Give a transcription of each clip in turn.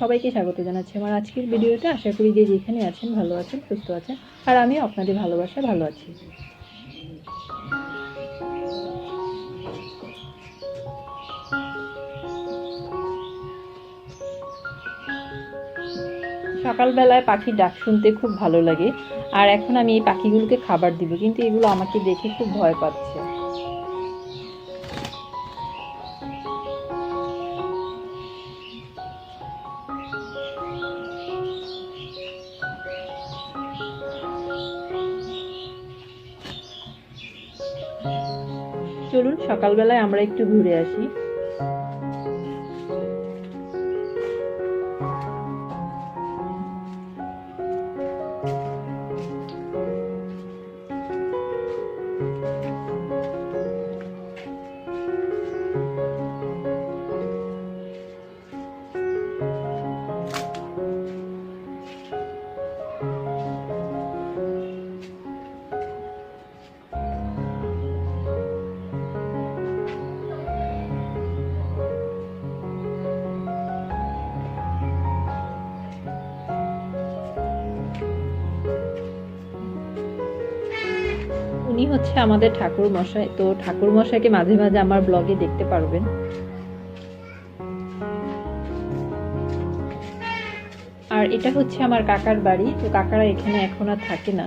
সবাইকে স্বাগত জানাচ্ছি আমার আজকের ভিডিওতে। আশা করি যে যেখানে আছেন ভালো আছেন, সুস্থ আছেন। আর আমিও আপনাদের ভালোবাসা ভালো আছি। সকালবেলায় পাখির ডাক শুনতে খুব ভালো লাগে। আর এখন আমি এই পাখিগুলোকে খাবার দিব, কিন্তু এগুলো আমাকে দেখে খুব ভয় পাচ্ছে। চলুন সকালবেলায় আমরা একটু ঘুরে আসি। হচ্ছে আমাদের ঠাকুর মশাই তো ঠাকুর মশাইকে মাঝে মাঝে আমার ব্লগে দেখতে পারবেন। আর এটা হচ্ছে আমার কাকার বাড়ি। তো কাকারা এখানে এখন আর থাকে না।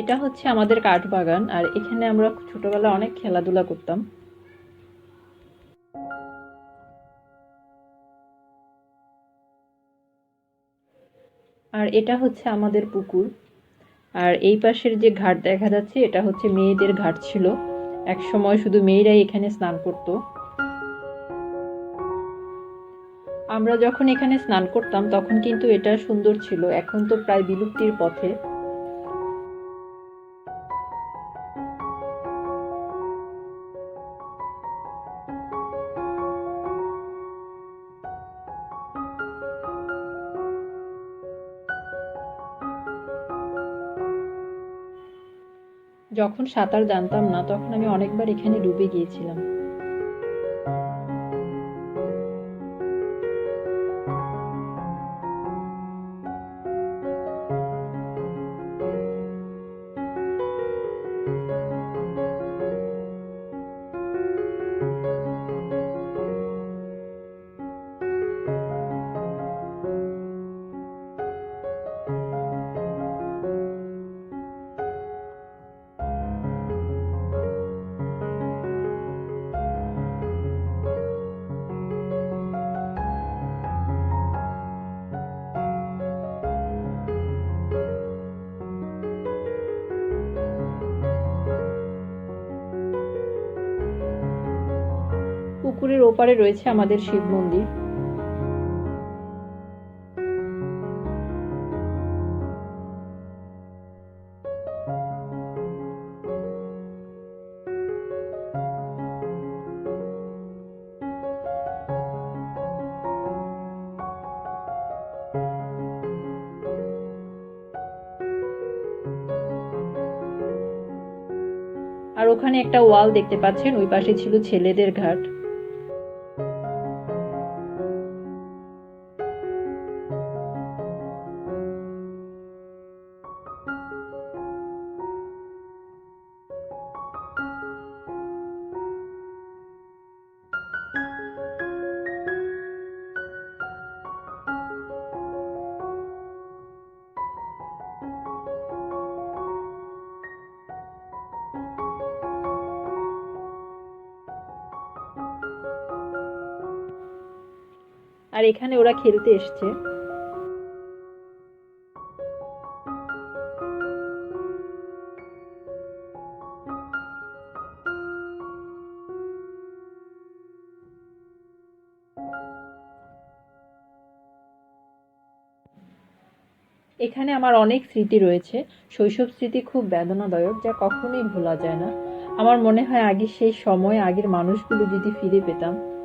এটা হচ্ছে আমাদের কাঠবাগান আর এখানে আমরা ছোটবেলায় অনেক খেলাধুলা করতাম। আর এটা হচ্ছে আমাদের পুকুর। আর এই পাশের যে ঘাট দেখা যাচ্ছে, এটা হচ্ছে মেয়েদের ঘাট ছিল। এক সময় শুধু মেয়েরাই এখানে স্নান করত। আমরা যখন এখানে স্নান করতাম, তখন কিন্তু এটা সুন্দর ছিল। এখন তো প্রায় বিলুপ্তির পথে। যখন সাঁতার জানতাম না তখন আমি অনেকবার এখানে ডুবে গিয়েছিলাম। ওপারে রয়েছে আমাদের শিব মন্দির। আর ওখানে একটা ওয়াল দেখতে পাচ্ছেন, ওই পাশে ছিল ছেলেদের ঘাট। আর এখানে ওরা খেলতে এসছে। এখানে আমার অনেক স্মৃতি রয়েছে। শৈশব স্মৃতি খুব বেদনাদায়ক, যা কখনোই ভোলা যায় না। আমার মনে হয় আগে সেই সময় আগের মানুষগুলো যদি ফিরে পেতাম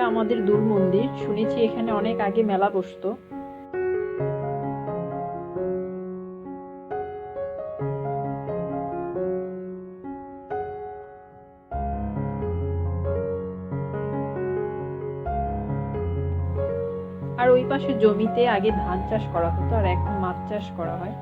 এটা আমাদের দূর মন্দির। শুনেছি এখানে অনেক আগে মেলা বসতো। আর ওই পাশে জমিতে আগে ধান চাষ করা হতো, আর এখন মাছ চাষ করা হয়।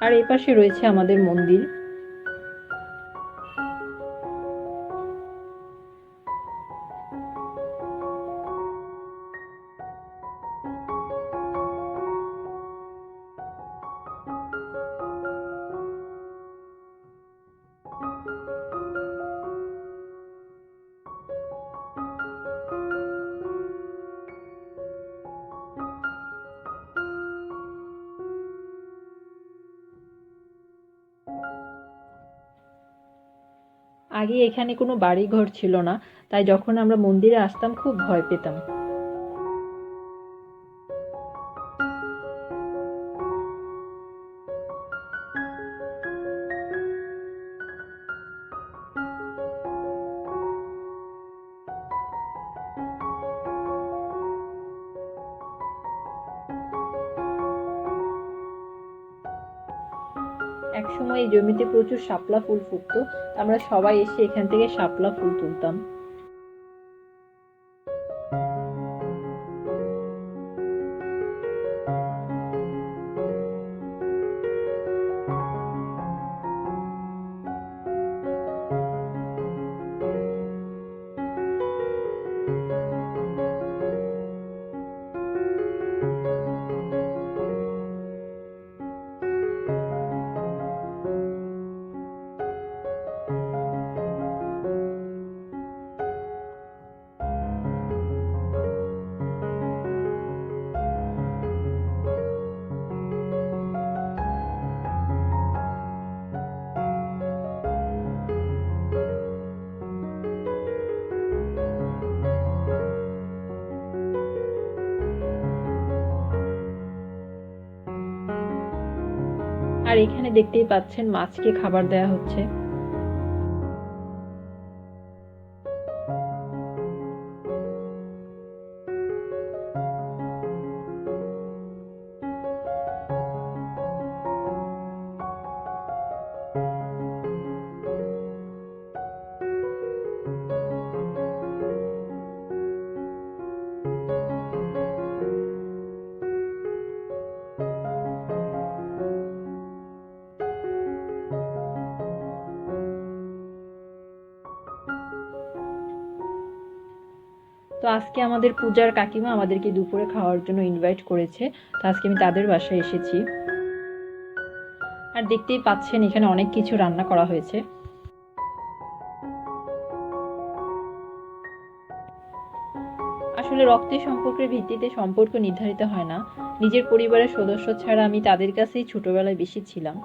আর এই পাশে রয়েছে আমাদের মন্দির। আগে এখানে কোনো বাড়ি ঘর ছিল না, তাই যখন আমরা মন্দিরে আসতাম খুব ভয় পেতাম। একসময় এই জমিতে প্রচুর শাপলা ফুল ফুটতো, আমরা সবাই এসে এখান থেকে শাপলা ফুল তুলতাম। আর এখানে দেখতেই পাচ্ছেন মাছকে খাবার দেওয়া হচ্ছে। আজকে আমাদের পূজার কাকিমা আমাদেরকে দুপুরে খাওয়ার জন্য ইনভাইট করেছে। তো আজকে আমি তাদের বাসায় এসেছি। আর দেখতেই পাচ্ছেন, এখানে অনেক কিছু রান্না করা হয়েছে। আসলে রক্তের সম্পর্কের ভিত্তিতে সম্পর্ক নির্ধারিত হয় না। নিজের পরিবারের সদস্য ছাড়া আমি তাদের কাছেই ছোটবেলায় বেশি ছিলাম।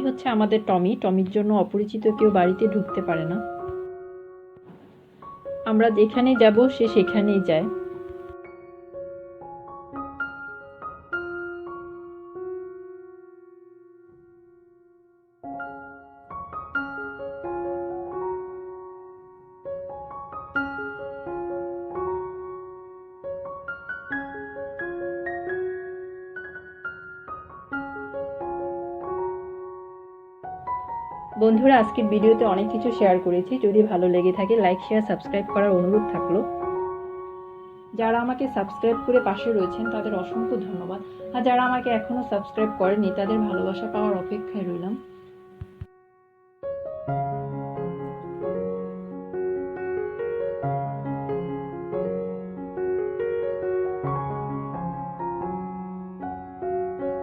হচ্ছে আমাদের টমি। টমির জন্য অপরিচিত কেউ বাড়িতে ঢুকতে পারে না। আমরা যেখানে যাব, সে সেখানেই যায়। বন্ধুরা, আজকের ভিডিওতে অনেক কিছু শেয়ার করেছি। যদি ভালো লেগে থাকে লাইক শেয়ার সাবস্ক্রাইব করার অনুরোধ থাকল। যারা আমাকে সাবস্ক্রাইব করে পাশে রয়েছেন, তাদের অসংখ্য ধন্যবাদ। আর যারা আমাকে এখনও সাবস্ক্রাইব করেনি তাদের ভালোবাসা পাওয়ার অপেক্ষায় রইলাম।